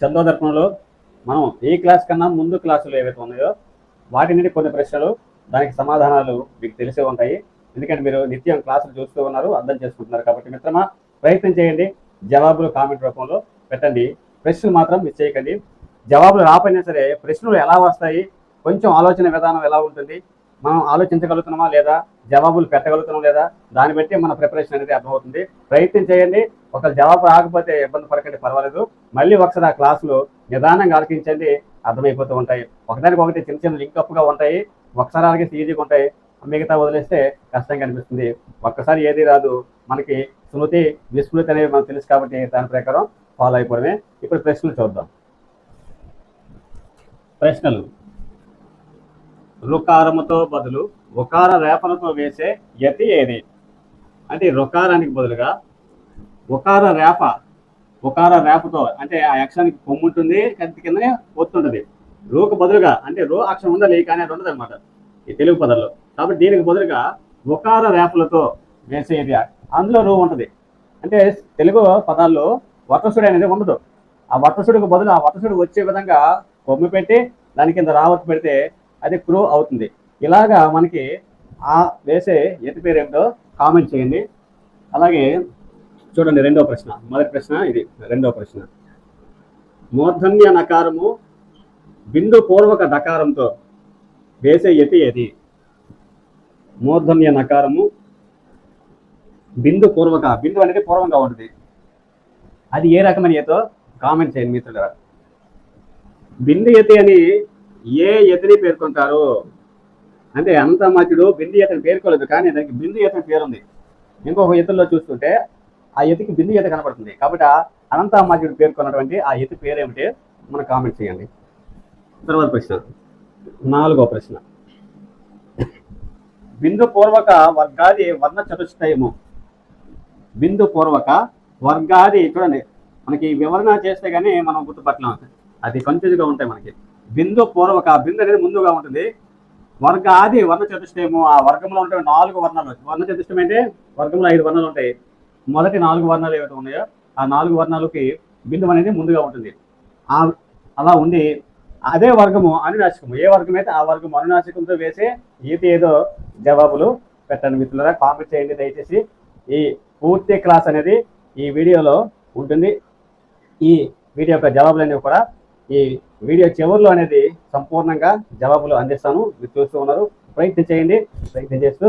చందోదర్పణలో మనం ఏ క్లాస్ కన్నా ముందు క్లాసులు ఏవైతే ఉన్నాయో వాటి నుండి కొన్ని ప్రశ్నలు దానికి సమాధానాలు మీకు తెలిసే ఉంటాయి. ఎందుకంటే మీరు నిత్యం క్లాసులు చూస్తూ ఉన్నారు అర్థం చేసుకుంటున్నారు కాబట్టి మిత్రమా ప్రయత్నం చేయండి. జవాబులు కామెంట్ రూపంలో పెట్టండి. ప్రశ్నలు మాత్రం మిస్ చేయకండి. జవాబులు రాకపోయినా సరే ప్రశ్నలు ఎలా వస్తాయి కొంచెం ఆలోచన విధానం ఎలా ఉంటుంది మనం ఆలోచించగలుగుతున్నామా లేదా జవాబులు పెట్టగలుగుతున్నాం లేదా దాన్ని బట్టి మన ప్రిపరేషన్ అనేది అర్థమవుతుంది. ప్రయత్నం చేయండి. ఒకరు జవాబు రాకపోతే ఇబ్బంది పడకండి పర్వాలేదు. మళ్ళీ ఒకసారి ఆ క్లాసులు నిదానంగా ఆలకించండి అర్థమైపోతూ ఉంటాయి. ఒకదానికి ఒకటి చిన్న చిన్న లింక్ అప్గా ఉంటాయి. ఒకసారి ఆలకిస్తే ఈజీగా ఉంటాయి. మిగతా వదిలేస్తే కష్టంగా అనిపిస్తుంది. ఒక్కసారి ఏది రాదు. మనకి స్మృతి విస్మృతి అనేవి మనకు తెలుసు కాబట్టి దాని ప్రకారం ఫాలో అయిపోవడమే. ఇప్పుడు ప్రశ్నలు చూద్దాం. ప్రశ్నలు. రుకారముతో బదులు ఉకార రేపలతో వేసే యతి ఏది? అంటే రుకారానికి బదులుగా ఒకార రేప ఒకార రేపతో అంటే ఆ అక్షరానికి కొమ్ము ఉంటుంది కంటి కిందనే ఒత్తుంటది రోకు బదులుగా అంటే రో అక్షరం ఉండాలి కానీ అది ఉండదు అనమాట ఈ తెలుగు పదంలో కాబట్టి దీనికి బదులుగా ఒకార రేపలతో వేసేది అందులో రూ ఉంటుంది. అంటే తెలుగు పదాల్లో వటసుడి అనేది ఉండదు. ఆ వర్తసుడికి బదులు ఆ వర్తసుడు వచ్చే విధంగా కొమ్ము పెట్టి దాని కింద రావత్తు పెడితే అది క్రూ అవుతుంది. ఇలాగా మనకి ఆ వేసే ఎతి పేరు ఏమిటో కామెంట్ చేయండి. అలాగే చూడండి రెండో ప్రశ్న. మొదటి ప్రశ్న ఇది రెండో ప్రశ్న. మూర్ధన్య నకారము బిందు పూర్వక డకారంతో వేసే యతి ఏది? మూర్ధన్య నకారము బిందు పూర్వక బిందు అనేది పూర్వంగా ఉంటుంది. అది ఏ రకమైన ఏతో కామెంట్ చేయండి మిత్రులారా. బిందు యతి అని ఏ యతిని పేర్కొంటారు? అంటే అంత మధ్యుడు బిందు యతని పేర్కోలేదు కానీ దానికి బిందు ఎతని పేరుంది. ఇంకొక ఎత్తుల్లో చూస్తుంటే ఆ ఎతికి బిందు ఈత కనపడుతుంది. కాబట్టి అనంత మధ్యుడు పేర్కొన్నటువంటి ఆ ఎత్తు పేరేమిటి మనం కామెంట్ చేయండి. తర్వాత ప్రశ్న. నాలుగో ప్రశ్న. బిందు పూర్వక వర్గాది వర్ణ చతుష్టయము. బిందు పూర్వక వర్గాది చూడండి మనకి వివరణ చేస్తే కానీ మనం గుర్తుపట్టలేం. అది కన్ఫ్యూజ్గా ఉంటాయి మనకి. బిందు పూర్వక బిందు అనేది ముందుగా ఉంటుంది. వర్గాది వర్ణ చతుష్టయము. ఆ వర్గంలో ఉంటే నాలుగు వర్ణాలు. వర్ణ చతుష్టయం అంటే వర్గంలో ఐదు వర్ణాలు ఉంటాయి. మొదటి నాలుగు వర్ణాలు ఏవైతే ఉన్నాయో ఆ నాలుగు వర్ణాలకి బిందువు అనేది ముందుగా ఉంటుంది. ఆ అలా ఉండి అదే వర్గము అనునాశకము ఏ వర్గం అయితే ఆ వర్గం అనునాశకంతో వేసే ఈత ఏదో జవాబులు పెట్టండి మిత్రులరా. కామెంట్ చేయండి దయచేసి. ఈ పూర్తి క్లాస్ అనేది ఈ వీడియోలో ఉంటుంది. ఈ వీడియో యొక్క జవాబులు అనేవి కూడా ఈ వీడియో చివరిలో అనేది సంపూర్ణంగా జవాబులు అందిస్తాను. మీరు చూస్తూ ఉన్నారు. ప్రయత్నం చేయండి. ప్రయత్నం చేస్తూ